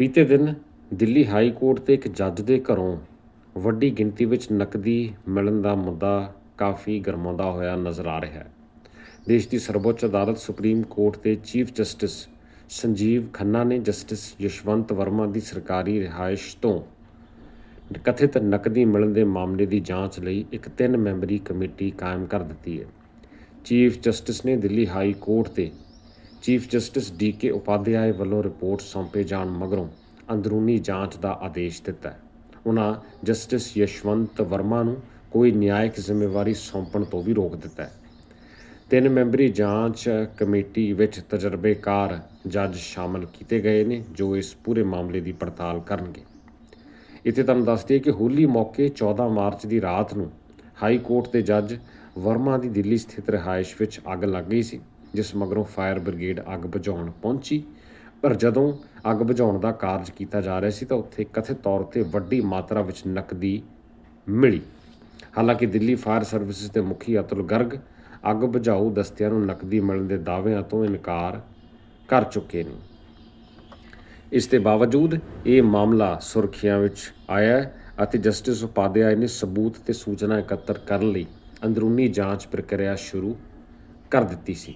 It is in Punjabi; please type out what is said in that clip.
ਬੀਤੇ ਦਿਨ ਦਿੱਲੀ ਹਾਈ ਕੋਰਟ ਤੇ ਇੱਕ ਜੱਜ ਦੇ ਘਰੋਂ ਵੱਡੀ ਗਿਣਤੀ ਵਿੱਚ ਨਕਦੀ ਮਿਲਣ ਦਾ ਮੁੱਦਾ ਕਾਫੀ ਗਰਮਾਉਂਦਾ ਹੋਇਆ ਨਜ਼ਰ ਆ ਰਿਹਾ ਹੈ। ਦੇਸ਼ ਦੀ ਸਰਵਉੱਚ ਅਦਾਲਤ ਸੁਪਰੀਮ ਕੋਰਟ ਦੇ ਚੀਫ ਜਸਟਿਸ ਸੰਜੀਵ ਖੰਨਾ ਨੇ ਜਸਟਿਸ ਯਸ਼ਵੰਤ ਵਰਮਾ ਦੀ ਸਰਕਾਰੀ ਰਿਹਾਇਸ਼ ਤੋਂ ਕਥਿਤ ਨਕਦੀ ਮਿਲਣ ਦੇ ਮਾਮਲੇ ਦੀ ਜਾਂਚ ਲਈ ਇੱਕ ਤਿੰਨ ਮੈਂਬਰੀ ਕਮੇਟੀ ਕਾਇਮ ਕਰ ਦਿੱਤੀ ਹੈ। ਚੀਫ ਜਸਟਿਸ ਨੇ ਦਿੱਲੀ ਹਾਈ ਕੋਰਟ ਤੇ chief justice D K Upadhyay ਵੱਲੋਂ ਰਿਪੋਰਟ ਸੌਂਪੇ ਜਾਣ ਮਗਰੋਂ ਅੰਦਰੂਨੀ ਜਾਂਚ ਦਾ ਆਦੇਸ਼ ਦਿੱਤਾ ਹੈ। ਉਹਨਾਂ ਜਸਟਿਸ ਯਸ਼ਵੰਤ ਵਰਮਾ ਨੂੰ ਕੋਈ ਨਿਆਇਕ ਜ਼ਿੰਮੇਵਾਰੀ ਸੌਂਪਣ ਤੋਂ ਵੀ ਰੋਕ ਦਿੱਤਾ ਹੈ। ਤਿੰਨ ਮੈਂਬਰੀ ਜਾਂਚ ਕਮੇਟੀ ਵਿੱਚ ਤਜਰਬੇਕਾਰ ਜੱਜ ਸ਼ਾਮਲ ਕੀਤੇ ਗਏ ਨੇ, ਜੋ ਇਸ ਪੂਰੇ ਮਾਮਲੇ ਦੀ ਪੜਤਾਲ ਕਰਨਗੇ। ਇੱਥੇ ਤੁਹਾਨੂੰ ਦੱਸ ਦਈਏ ਕਿ ਹੋਲੀ ਮੌਕੇ 14 ਮਾਰਚ ਦੀ ਰਾਤ ਨੂੰ ਹਾਈ ਕੋਰਟ ਦੇ ਜੱਜ ਵਰਮਾ ਦੀ ਦਿੱਲੀ ਸਥਿਤ ਰਿਹਾਇਸ਼ ਵਿੱਚ ਅੱਗ ਲੱਗ ਗਈ ਸੀ। ਜਿਸ ਮਗਰੋਂ ਫਾਇਰ ਬ੍ਰਿਗੇਡ ਅੱਗ ਬੁਝਾਉਣ ਪਹੁੰਚੀ। ਪਰ ਜਦੋਂ ਅੱਗ ਬੁਝਾਉਣ ਦਾ ਕਾਰਜ ਕੀਤਾ ਜਾ ਰਿਹਾ ਸੀ ਤਾਂ ਉੱਥੇ ਕਥਿਤ ਤੌਰ ਤੇ ਵੱਡੀ ਮਾਤਰਾ ਵਿੱਚ ਨਕਦੀ ਮਿਲੀ। ਹਾਲਾਂਕਿ ਦਿੱਲੀ ਫਾਇਰ ਸਰਵਿਸਿਜ਼ ਦੇ ਮੁਖੀ ਅਤੁਲ ਗਰਗ ਅੱਗ ਬੁਝਾਊ ਦਸਤਿਆਂ ਨੂੰ ਨਕਦੀ ਮਿਲਣ ਦੇ ਦਾਅਵਿਆਂ ਤੋਂ ਇਨਕਾਰ ਕਰ ਚੁੱਕੇ ਨੇ। ਇਸ ਦੇ ਬਾਵਜੂਦ ਇਹ ਮਾਮਲਾ ਸੁਰਖੀਆਂ ਵਿੱਚ ਆਇਆ ਅਤੇ ਜਸਟਿਸ ਉਪਾਧਿਆਏ ਨੇ ਸਬੂਤ ਤੇ ਸੂਚਨਾ ਇਕੱਤਰ ਕਰਨ ਲਈ ਅੰਦਰੂਨੀ ਜਾਂਚ ਪ੍ਰਕਿਰਿਆ ਸ਼ੁਰੂ ਕਰ ਦਿੱਤੀ ਸੀ।